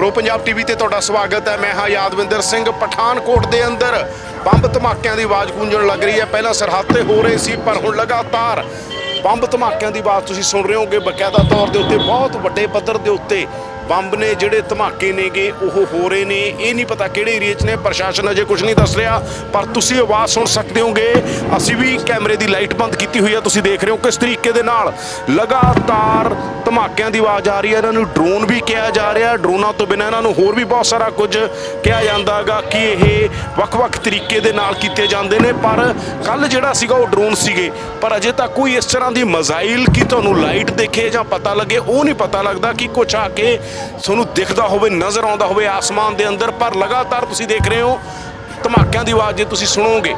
Pro Punjab TV ਤੇ ਤੁਹਾਡਾ ਸਵਾਗਤ ਹੈ। ਮੈਂ ਹਾਂ ਯਾਦਵਿੰਦਰ ਸਿੰਘ ਪਠਾਨਕੋਟ ਦੇ ਅੰਦਰ। ਬੰਬ ਧਮਾਕਿਆਂ ਦੀ ਆਵਾਜ਼ ਗੂੰਜਣ ਲੱਗ ਰਹੀ ਹੈ। ਪਹਿਲਾਂ ਸਰਹੱਦ ਤੇ ਹੋ ਰਹੇ ਸੀ, ਪਰ ਹੁਣ ਲਗਾਤਾਰ ਬੰਬ ਧਮਾਕਿਆਂ ਦੀ ਆਵਾਜ਼ ਤੁਸੀਂ ਸੁਣ ਰਹੇ ਹੋਗੇ ਬਕਾਇਦਾ ਤੌਰ ਦੇ ਉੱਤੇ, ਬਹੁਤ ਵੱਡੇ ਪੱਧਰ ਦੇ ਉੱਤੇ ਬੰਬ ਨੇ ਜਿਹੜੇ ਧਮਾਕੇ ਨੇਗੇ, ਉਹ ਹੋ ਰਹੇ ਨੇ। ਇਹ ਨਹੀਂ ਪਤਾ ਕਿਹੜੇ ਏਰੀਏ 'ਚ ਨੇ, ਪ੍ਰਸ਼ਾਸਨ ਅਜੇ ਕੁਝ ਨਹੀਂ ਦੱਸ ਰਿਹਾ। ਪਰ ਤੁਸੀਂ ਆਵਾਜ਼ ਸੁਣ ਸਕਦੇ ਹੋਗੇ। ਅਸੀਂ ਵੀ ਕੈਮਰੇ ਦੀ ਲਾਈਟ ਬੰਦ ਕੀਤੀ ਹੋਈ ਹੈ ਤੁਸੀਂ ਦੇਖ ਰਹੇ ਹੋ ਕਿਸ ਤਰੀਕੇ ਦੇ ਨਾਲ ਲਗਾਤਾਰ ਧਮਾਕਿਆਂ ਦੀ ਆਵਾਜ਼ ਆ ਰਹੀ ਹੈ ਇਹਨਾਂ ਨੂੰ ਡਰੋਨ ਵੀ ਕਿਹਾ ਜਾ ਰਿਹਾ। ਡਰੋਨਾਂ ਤੋਂ ਬਿਨਾਂ ਇਹਨਾਂ ਨੂੰ ਹੋਰ ਵੀ ਬਹੁਤ ਸਾਰਾ ਕੁਝ ਕਿਹਾ ਜਾਂਦਾ ਹੈਗਾ ਕਿ ਇਹ ਵੱਖ-ਵੱਖ ਤਰੀਕੇ ਦੇ ਨਾਲ ਕੀਤੇ ਜਾਂਦੇ ਨੇ। ਪਰ ਕੱਲ ਜਿਹੜਾ ਸੀਗਾ, ਉਹ ਡਰੋਨ ਸੀਗੇ। ਪਰ ਅਜੇ ਤੱਕ ਕੋਈ ਇਸ ਤਰ੍ਹਾਂ ਦੀ ਮਜ਼ਾਈਲ ਕੀ ਤੁਹਾਨੂੰ ਲਾਈਟ ਦੇਖੇ ਜਾਂ ਪਤਾ ਲੱਗੇ, ਉਹ ਨਹੀਂ ਪਤਾ ਲੱਗਦਾ ਕਿ ਕੁਛ ਆ ਕੇ ਤੁਹਾਨੂੰ ਦਿਖਦਾ ਹੋਵੇ, ਨਜ਼ਰ ਆਉਂਦਾ ਹੋਵੇ, ਆਸਮਾਨ ਦੇ ਅੰਦਰ, ਪਰ ਲਗਾਤਾਰ ਤੁਸੀਂ ਦੇਖ ਰਹੇ ਹੋ, ਧਮਾਕਿਆਂ ਦੀ ਆਵਾਜ਼ ਜੇ ਤੁਸੀਂ ਸੁਣੋਗੇ,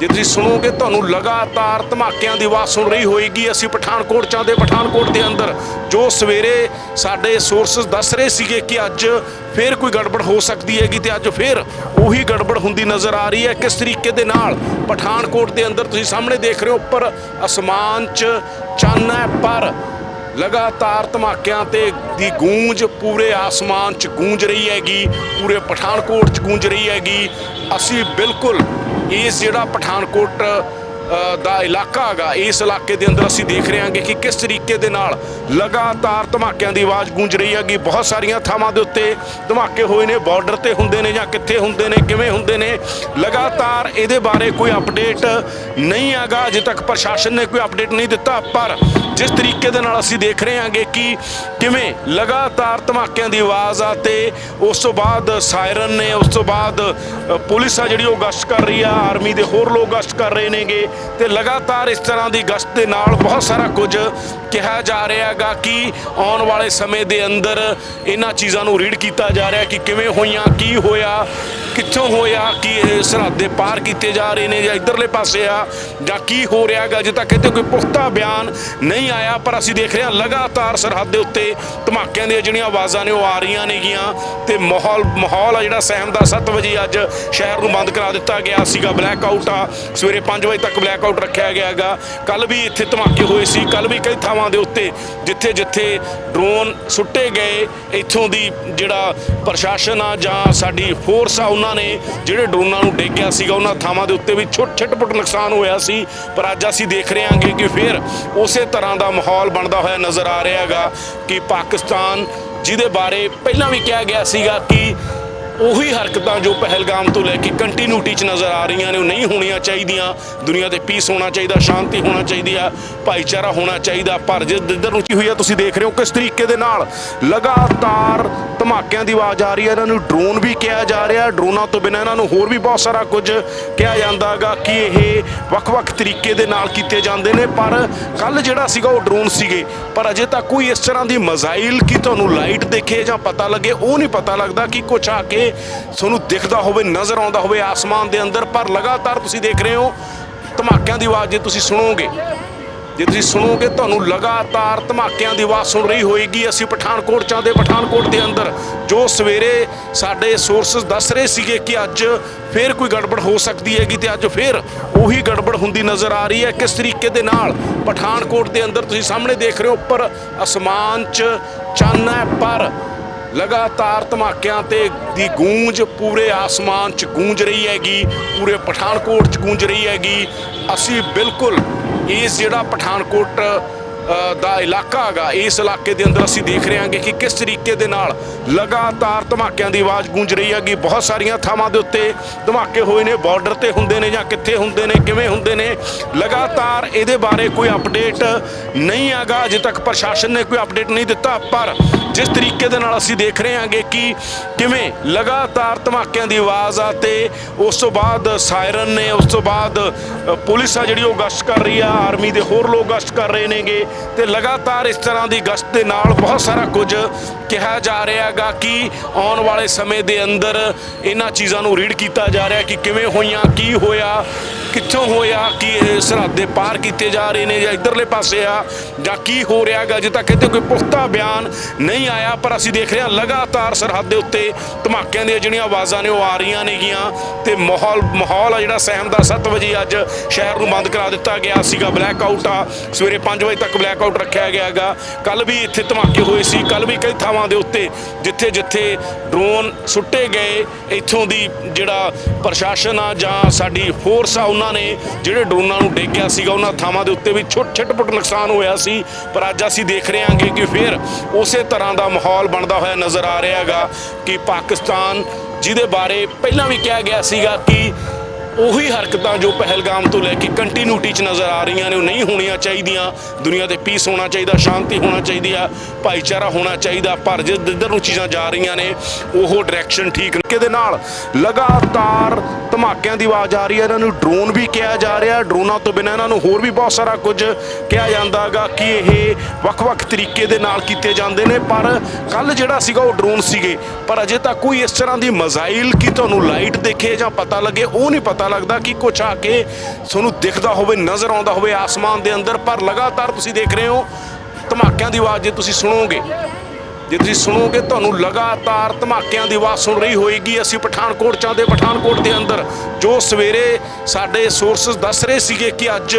ਜੇ ਤੁਸੀਂ ਸੁਣੋਗੇ, ਤੁਹਾਨੂੰ ਲਗਾਤਾਰ ਧਮਾਕਿਆਂ ਦੀ ਆਵਾਜ਼ ਸੁਣ ਰਹੀ ਹੋਏਗੀ। ਅਸੀਂ ਪਠਾਨਕੋਟ ਚਾਂਦੇ ਪਠਾਨਕੋਟ ਦੇ ਅੰਦਰ ਜੋ ਸਵੇਰੇ ਸਾਡੇ ਸੋਰਸਸ ਦੱਸ ਰਹੇ ਸੀਗੇ ਕਿ ਅੱਜ ਫੇਰ ਕੋਈ ਗੜਬੜ ਹੋ ਸਕਦੀ ਹੈਗੀ ਤੇ ਅੱਜ ਫੇਰ ਉਹੀ ਗੜਬੜ ਹੁੰਦੀ ਨਜ਼ਰ ਆ ਰਹੀ ਹੈ। ਕਿਸ ਤਰੀਕੇ ਦੇ ਨਾਲ ਪਠਾਨਕੋਟ ਦੇ ਅੰਦਰ ਤੁਸੀਂ ਸਾਹਮਣੇ ਦੇਖ ਰਹੇ ਹੋ, ਉੱਪਰ ਅਸਮਾਨ 'ਚ ਚੰਨ ਹੈ, ਪਰ ਲਗਾਤਾਰ ਧਮਾਕਿਆਂ ਤੇ ਦੀ ਗੂੰਜ, ਪੂਰੇ ਆਸਮਾਨ 'ਚ ਗੂੰਜ ਰਹੀ ਹੈਗੀ, ਪੂਰੇ ਪਠਾਨਕੋਟ 'ਚ ਗੂੰਜ ਰਹੀ ਹੈਗੀ। ਅਸੀਂ ਬਿਲਕੁਲ ਇਸ ਜਿਹੜਾ ਪਠਾਨਕੋਟ ਦਾ ਇਲਾਕਾ ਹੈਗਾ। ਇਸ ਇਲਾਕੇ ਦੇ ਅੰਦਰ ਅਸੀਂ ਦੇਖ ਰਹੇ ਹਾਂਗੇ ਕਿ ਕਿਸ ਤਰੀਕੇ ਦੇ ਨਾਲ ਲਗਾਤਾਰ ਧਮਾਕਿਆਂ ਦੀ ਆਵਾਜ਼ ਗੂੰਜ ਰਹੀ ਹੈਗੀ। ਬਹੁਤ ਸਾਰੀਆਂ ਥਾਵਾਂ ਦੇ ਉੱਤੇ ਧਮਾਕੇ ਹੋਏ ਨੇ। ਬਾਰਡਰ ਤੇ ਹੁੰਦੇ ਨੇ ਜਾਂ ਕਿੱਥੇ ਹੁੰਦੇ ਨੇ, ਕਿਵੇਂ ਹੁੰਦੇ ਨੇ, ਲਗਾਤਾਰ ਇਹਦੇ ਬਾਰੇ ਕੋਈ ਅਪਡੇਟ ਨਹੀਂ ਹੈਗਾ। ਅਜੇ ਤੱਕ ਪ੍ਰਸ਼ਾਸਨ ਨੇ ਕੋਈ ਅਪਡੇਟ ਨਹੀਂ ਦਿੱਤਾ। ਪਰ ਜਿਸ ਤਰੀਕੇ ਦੇ ਨਾਲ ਅਸੀਂ ਦੇਖ ਰਹੇ ਹਾਂਗੇ ਕਿ ਕਿਵੇਂ ਲਗਾਤਾਰ ਧਮਾਕਿਆਂ ਦੀ ਆਵਾਜ਼ ਆ ਤੇ ਉਸ ਤੋਂ ਬਾਅਦ ਸਾਇਰਨ ਨੇ, ਉਸ ਤੋਂ ਬਾਅਦ ਪੁਲਿਸ ਆ ਜਿਹੜੀ ਉਹ ਗਸ਼ਤ ਕਰ ਰਹੀ ਆ। ਆਰਮੀ ਦੇ ਹੋਰ ਲੋਕ ਗਸ਼ਤ ਕਰ ਰਹੇ ਨੇਗੇ। ਤੇ ਲਗਾਤਾਰ ਇਸ ਤਰ੍ਹਾਂ ਦੀ ਗਸ਼ਤ ਦੇ ਨਾਲ ਬਹੁਤ ਸਾਰਾ ਕੁਝ ਕਿਹਾ ਜਾ ਰਿਹਾ ਹੈਗਾ ਕਿ ਆਉਣ ਵਾਲੇ ਸਮੇਂ ਦੇ ਅੰਦਰ ਇਹਨਾਂ ਚੀਜ਼ਾਂ ਨੂੰ ਰੀਡ ਕੀਤਾ ਜਾ ਰਿਹਾ ਕਿ ਕਿਵੇਂ ਹੋਈਆਂ, ਕੀ ਹੋਇਆ। ਕਿੱਥੋਂ ਹੋਇਆ, ਕਿ ਇਹ ਸਰਹੱਦੇ ਪਾਰ ਕੀਤੇ ਜਾ ਰਹੇ ਨੇ ਜਾਂ ਇਧਰਲੇ ਪਾਸੇ ਆ, ਜਾਂ ਕੀ ਹੋ ਰਿਹਾ ਹੈਗਾ? ਅਜੇ ਤੱਕ ਇੱਥੇ ਕੋਈ ਪੁਖਤਾ ਬਿਆਨ ਨਹੀਂ ਆਇਆ, ਪਰ ਅਸੀਂ ਦੇਖ ਰਹੇ ਹਾਂ ਲਗਾਤਾਰ ਸਰਹੱਦ ਦੇ ਉੱਤੇ ਧਮਾਕਿਆਂ ਦੀਆਂ ਜਿਹੜੀਆਂ ਆਵਾਜ਼ਾਂ ਨੇ, ਉਹ ਆ ਰਹੀਆਂ ਨੇਗੀਆਂ ਤੇ ਮਾਹੌਲ ਮਾਹੌਲ ਆ ਜਿਹੜਾ ਸਹਿਮ ਦਾ 7 ਵਜੇ ਅੱਜ ਸ਼ਹਿਰ ਨੂੰ ਬੰਦ ਕਰਾ ਦਿੱਤਾ ਗਿਆ ਸੀਗਾ। ਬਲੈਕ ਆਊਟ ਆ। ਸਵੇਰੇ 5 ਵਜੇ ਤੱਕ ਬਲੈਕ ਆਊਟ ਰੱਖਿਆ ਗਿਆ ਹੈਗਾ। ਕੱਲ ਵੀ ਇੱਥੇ ਧਮਾਕੇ ਹੋਏ ਸੀ। ਕੱਲ ਵੀ ਕਈ ਥਾਵਾਂ ਦੇ ਉੱਤੇ ਜਿੱਥੇ ਜਿੱਥੇ ਡਰੋਨ ਸੁੱਟੇ ਗਏ, ਇੱਥੋਂ ਦੀ ਜਿਹੜਾ ਪ੍ਰਸ਼ਾਸਨ ਆ ਜਾਂ ਸਾਡੀ ਫੋਰਸ ਆ ਉਹਨਾਂ ਨੇ ਜਿਹੜੇ ਡਰੋਨਾਂ ਨੂੰ ਡੇਗਿਆ ਸੀਗਾ, ਉਹਨਾਂ ਥਾਵਾਂ ਦੇ ਉੱਤੇ ਵੀ ਛੋਟ ਛਟਪਟ ਨੁਕਸਾਨ ਹੋਇਆ ਸੀ। ਪਰ ਅੱਜ ਅਸੀਂ ਦੇਖ ਰਹੇ ਹਾਂਗੇ ਕਿ ਫਿਰ ਉਸੇ ਤਰ੍ਹਾਂ ਦਾ ਮਾਹੌਲ ਬਣਦਾ ਹੋਇਆ ਨਜ਼ਰ ਆ ਰਿਹਾ ਹੈਗਾ ਕਿ ਪਾਕਿਸਤਾਨ, ਜਿਹਦੇ ਬਾਰੇ ਪਹਿਲਾਂ ਵੀ ਕਿਹਾ ਗਿਆ ਸੀਗਾ ਕਿ ਉਹੀ ਹਰਕਤਾਂ ਜੋ ਪਹਿਲਗਾਮ ਤੋਂ ਲੈ ਕੇ ਕੰਟੀਨਿਊਟੀ ਚ ਨਜ਼ਰ ਆ ਰਹੀਆਂ ਨੇ, ਉਹ ਨਹੀਂ ਹੋਣੀਆਂ ਚਾਹੀਦੀਆਂ। ਦੁਨੀਆ ਤੇ ਪੀਸ ਹੋਣਾ ਚਾਹੀਦਾ, ਸ਼ਾਂਤੀ ਹੋਣਾ ਚਾਹੀਦੀ ਆ, ਭਾਈਚਾਰਾ ਹੋਣਾ ਚਾਹੀਦਾ। ਪਰ ਜਿਸ ਜਿੱਧਰ ਰੁਚੀ ਹੋਈ ਆ, ਤੁਸੀਂ ਦੇਖ ਰਹੇ ਹੋ ਕਿਸ ਤਰੀਕੇ ਦੇ ਨਾਲ ਲਗਾਤਾਰ ਧਮਾਕਿਆਂ ਦੀ ਆਵਾਜ਼ ਆ ਰਹੀ ਹੈ ਇਹਨਾਂ ਨੂੰ ਡਰੋਨ ਵੀ ਕਿਹਾ ਜਾ ਰਿਹਾ। ਡਰੋਨਾਂ ਤੋਂ ਬਿਨਾਂ ਇਹਨਾਂ ਨੂੰ ਹੋਰ ਵੀ ਬਹੁਤ ਸਾਰਾ ਕੁਝ ਕਿਹਾ ਜਾਂਦਾਗਾ ਕਿ ਇਹ ਵੱਖ-ਵੱਖ ਤਰੀਕੇ ਦੇ ਨਾਲ ਕੀਤੇ ਜਾਂਦੇ ਨੇ। ਪਰ ਕੱਲ ਜਿਹੜਾ ਸੀਗਾ, ਉਹ ਡਰੋਨ ਸੀਗੇ। ਪਰ ਅਜੇ ਤੱਕ ਕੋਈ ਇਸ ਤਰ੍ਹਾਂ ਦੀ ਮਜ਼ਾਈਲ ਕੀ ਤੁਹਾਨੂੰ ਲਾਈਟ ਦੇਖੇ ਜਾਂ ਪਤਾ ਲੱਗੇ, ਉਹ ਨਹੀਂ ਪਤਾ ਲੱਗਦਾ ਕਿ ਕੁਛ ਆ ਕੇ ਤੁਹਾਨੂੰ ਦਿਖਦਾ ਹੋਵੇ, ਨਜ਼ਰ ਆਉਂਦਾ ਹੋਵੇ ਆਸਮਾਨ ਦੇ ਅੰਦਰ, ਪਰ ਲਗਾਤਾਰ ਤੁਸੀਂ ਦੇਖ ਰਹੇ ਹੋ, ਧਮਾਕਿਆਂ ਦੀ ਆਵਾਜ਼ ਜੇ ਤੁਸੀਂ ਸੁਣੋਗੇ, ਜੇ ਤੁਸੀਂ ਸੁਣੋਗੇ, ਤੁਹਾਨੂੰ ਲਗਾਤਾਰ ਧਮਾਕਿਆਂ ਦੀ ਆਵਾਜ਼ ਸੁਣ ਰਹੀ ਹੋਏਗੀ। ਅਸੀਂ ਪਠਾਨਕੋਟ ਚਾਂਦੇ ਪਠਾਨਕੋਟ ਦੇ ਅੰਦਰ ਜੋ ਸਵੇਰੇ ਸਾਡੇ ਸੋਰਸਸ ਦੱਸ ਰਹੇ ਸੀਗੇ ਕਿ ਅੱਜ ਫੇਰ ਕੋਈ ਗੜਬੜ ਹੋ ਸਕਦੀ ਹੈਗੀ ਤੇ ਅੱਜ ਫੇਰ ਉਹੀ ਗੜਬੜ ਹੁੰਦੀ ਨਜ਼ਰ ਆ ਰਹੀ ਹੈ। ਕਿਸ ਤਰੀਕੇ ਦੇ ਨਾਲ ਪਠਾਨਕੋਟ ਦੇ ਅੰਦਰ ਤੁਸੀਂ ਸਾਹਮਣੇ ਦੇਖ ਰਹੇ ਹੋ, ਉੱਪਰ ਅਸਮਾਨ 'ਚ ਚੰਨ ਹੈ, ਪਰ ਲਗਾਤਾਰ ਧਮਾਕਿਆਂ ਤੇ ਦੀ ਗੂੰਜ, ਪੂਰੇ ਆਸਮਾਨ 'ਚ ਗੂੰਜ ਰਹੀ ਹੈਗੀ, ਪੂਰੇ ਪਠਾਨਕੋਟ 'ਚ ਗੂੰਜ ਰਹੀ ਹੈਗੀ। ਅਸੀਂ ਬਿਲਕੁਲ ਇਸ ਜਿਹੜਾ ਪਠਾਨਕੋਟ ਦਾ ਇਲਾਕਾ ਹੈਗਾ। ਇਸ ਇਲਾਕੇ ਦੇ ਅੰਦਰ ਅਸੀਂ ਦੇਖ ਰਹੇ ਹਾਂਗੇ ਕਿ ਕਿਸ ਤਰੀਕੇ ਦੇ ਨਾਲ ਲਗਾਤਾਰ ਧਮਾਕਿਆਂ ਦੀ ਆਵਾਜ਼ ਗੂੰਜ ਰਹੀ ਹੈਗੀ। ਬਹੁਤ ਸਾਰੀਆਂ ਥਾਵਾਂ ਦੇ ਉੱਤੇ ਧਮਾਕੇ ਹੋਏ ਨੇ। ਬਾਰਡਰ ਤੇ ਹੁੰਦੇ ਨੇ ਜਾਂ ਕਿੱਥੇ ਹੁੰਦੇ ਨੇ, ਕਿਵੇਂ ਹੁੰਦੇ ਨੇ, ਲਗਾਤਾਰ ਇਹਦੇ ਬਾਰੇ ਕੋਈ ਅਪਡੇਟ ਨਹੀਂ ਹੈਗਾ। ਅਜੇ ਤੱਕ ਪ੍ਰਸ਼ਾਸਨ ਨੇ ਕੋਈ ਅਪਡੇਟ ਨਹੀਂ ਦਿੱਤਾ। ਪਰ ਜਿਸ ਤਰੀਕੇ ਦੇ ਨਾਲ ਅਸੀਂ ਦੇਖ ਰਹੇ ਹਾਂਗੇ ਕਿ ਕਿਵੇਂ ਲਗਾਤਾਰ ਧਮਾਕਿਆਂ ਦੀ ਆਵਾਜ਼ ਆ ਤੇ ਉਸ ਤੋਂ ਬਾਅਦ ਸਾਇਰਨ ਨੇ, ਉਸ ਤੋਂ ਬਾਅਦ ਪੁਲਿਸ ਆ ਜਿਹੜੀ ਉਹ ਗਸ਼ਤ ਕਰ ਰਹੀ ਆ। ਆਰਮੀ ਦੇ ਹੋਰ ਲੋਕ ਗਸ਼ਤ ਕਰ ਰਹੇ ਨੇਗੇ। ਤੇ ਲਗਾਤਾਰ ਇਸ ਤਰ੍ਹਾਂ ਦੀ ਗਸ਼ਤ ਦੇ ਨਾਲ ਬਹੁਤ ਸਾਰਾ ਕੁਝ ਕਿਹਾ ਜਾ ਰਿਹਾ ਹੈਗਾ ਕਿ ਆਉਣ ਵਾਲੇ ਸਮੇਂ ਦੇ ਅੰਦਰ ਇਹਨਾਂ ਚੀਜ਼ਾਂ ਨੂੰ ਰੀਡ ਕੀਤਾ ਜਾ ਰਿਹਾ ਕਿ ਕਿਵੇਂ ਹੋਈਆਂ, ਕੀ ਹੋਇਆ। ਕਿੱਥੋਂ ਹੋਇਆ? ਕੀ ਇਹ ਸਰਹੱਦੇ ਪਾਰ ਕੀਤੇ ਜਾ ਰਹੇ ਨੇ ਜਾਂ ਇਧਰਲੇ ਪਾਸੇ ਆ? ਜਾਂ ਕੀ ਹੋ ਰਿਹਾ ਹੈਗਾ? ਅਜੇ ਤੱਕ ਇੱਥੇ ਕੋਈ ਪੁਖਤਾ ਬਿਆਨ ਨਹੀਂ ਆਇਆ, ਪਰ ਅਸੀਂ ਦੇਖ ਰਹੇ ਹਾਂ ਲਗਾਤਾਰ ਸਰਹੱਦ ਦੇ ਉੱਤੇ ਧਮਾਕਿਆਂ ਦੀਆਂ ਜਿਹੜੀਆਂ ਆਵਾਜ਼ਾਂ ਨੇ, ਉਹ ਆ ਰਹੀਆਂ ਨੇਗੀਆਂ। ਤੇ ਮਾਹੌਲ ਮਾਹੌਲ ਆ ਜਿਹੜਾ ਸਹਿਮ ਦਾ 7 ਵਜੇ ਅੱਜ ਸ਼ਹਿਰ ਨੂੰ ਬੰਦ ਕਰਾ ਦਿੱਤਾ ਗਿਆ ਸੀਗਾ। ਬਲੈਕ ਆਊਟ ਆ। ਸਵੇਰੇ 5 ਵਜੇ ਤੱਕ ਬਲੈਕ ਆਊਟ ਰੱਖਿਆ ਗਿਆ ਹੈਗਾ। ਕੱਲ ਵੀ ਇੱਥੇ ਧਮਾਕੇ ਹੋਏ ਸੀ। ਕੱਲ ਵੀ ਕਈ ਥਾਵਾਂ ਦੇ ਉੱਤੇ ਜਿੱਥੇ ਜਿੱਥੇ ਡਰੋਨ ਸੁੱਟੇ ਗਏ, ਇੱਥੋਂ ਦੀ ਜਿਹੜਾ ਪ੍ਰਸ਼ਾਸਨ ਆ ਜਾਂ ਸਾਡੀ ਫੋਰਸ ਆ ਉਹਨਾਂ ਨੇ ਜਿਹੜੇ ਡਰੋਨਾਂ ਨੂੰ ਡੇਗਿਆ ਸੀਗਾ, ਉਹਨਾਂ ਥਾਵਾਂ ਦੇ ਉੱਤੇ ਵੀ ਛੋਟ ਛਟਪਟ ਨੁਕਸਾਨ ਹੋਇਆ ਸੀ। ਪਰ ਅੱਜ ਅਸੀਂ ਦੇਖ ਰਹੇ ਹਾਂਗੇ ਕਿ ਫਿਰ ਉਸੇ ਤਰ੍ਹਾਂ ਦਾ ਮਾਹੌਲ ਬਣਦਾ ਹੋਇਆ ਨਜ਼ਰ ਆ ਰਿਹਾ ਹੈਗਾ ਕਿ ਪਾਕਿਸਤਾਨ, ਜਿਹਦੇ ਬਾਰੇ ਪਹਿਲਾਂ ਵੀ ਕਿਹਾ ਗਿਆ ਸੀਗਾ ਕਿ ਉਹੀ ਹਰਕਤਾਂ ਜੋ ਪਹਿਲਗਾਮ ਤੋਂ ਲੈ ਕੇ ਕੰਟੀਨਿਊਟੀ ਚ ਨਜ਼ਰ ਆ ਰਹੀਆਂ ਨੇ, ਉਹ ਨਹੀਂ ਹੋਣੀਆਂ ਚਾਹੀਦੀਆਂ। ਦੁਨੀਆ ਤੇ ਪੀਸ ਹੋਣਾ ਚਾਹੀਦਾ, ਸ਼ਾਂਤੀ ਹੋਣਾ ਚਾਹੀਦੀ ਆ, ਭਾਈਚਾਰਾ ਹੋਣਾ ਚਾਹੀਦਾ, ਪਰ ਜਿੱਧਰ ਨੂੰ ਚੀਜ਼ਾਂ ਜਾ ਰਹੀਆਂ ਨੇ, ਉਹ ਡਾਇਰੈਕਸ਼ਨ ਠੀਕ ਨਹੀਂ ਦੇ ਨਾਲ? ਲਗਾਤਾਰ ਧਮਾਕਿਆਂ ਦੀ ਆਵਾਜ਼ ਆ ਰਹੀ ਹੈ। ਇਹਨਾਂ ਨੂੰ ਡਰੋਨ ਵੀ ਕਿਹਾ ਜਾ ਰਿਹਾ। ਡਰੋਨਾਂ ਤੋਂ ਬਿਨਾਂ ਇਹਨਾਂ ਨੂੰ ਹੋਰ ਵੀ ਬਹੁਤ ਸਾਰਾ ਕੁਝ ਕਿਹਾ ਜਾਂਦਾ ਹੈਗਾ ਕਿ ਇਹ ਵੱਖ-ਵੱਖ ਤਰੀਕੇ ਦੇ ਨਾਲ ਕੀਤੇ ਜਾਂਦੇ ਨੇ। ਪਰ ਕੱਲ ਜਿਹੜਾ ਸੀਗਾ ਉਹ ਡਰੋਨ ਸੀਗੇ। ਪਰ ਅਜੇ ਤੱਕ ਕੋਈ ਇਸ ਤਰ੍ਹਾਂ ਦੀ ਮਜ਼ਾਈਲ ਕੀ ਤੁਹਾਨੂੰ ਲਾਈਟ ਦੇਖੇ ਜਾਂ ਪਤਾ ਲੱਗੇ, ਉਹ ਨਹੀਂ ਪਤਾ ਲੱਗਦਾ ਕਿ ਕੁਛ ਆ ਕੇ ਤੁਹਾਨੂੰ ਦਿਖਦਾ ਹੋਵੇ, ਨਜ਼ਰ ਆਉਂਦਾ ਹੋਵੇ ਆਸਮਾਨ ਦੇ ਅੰਦਰ। ਪਰ ਲਗਾਤਾਰ ਤੁਸੀਂ ਦੇਖ ਰਹੇ ਹੋ, ਧਮਾਕਿਆਂ ਦੀ ਆਵਾਜ਼ ਜੇ ਤੁਸੀਂ ਸੁਣੋਗੇ। ਜੇ ਤੁਸੀਂ ਸੁਣੋਗੇ, ਤੁਹਾਨੂੰ ਲਗਾਤਾਰ ਧਮਾਕਿਆਂ ਦੀ ਆਵਾਜ਼ ਸੁਣ ਰਹੀ ਹੋਏਗੀ। ਅਸੀਂ ਪਠਾਨਕੋਟ ਚਾਹੁੰਦੇ ਪਠਾਨਕੋਟ ਦੇ ਅੰਦਰ। ਜੋ ਸਵੇਰੇ ਸਾਡੇ ਸੋਰਸਸ ਦੱਸ ਰਹੇ ਸੀਗੇ ਕਿ ਅੱਜ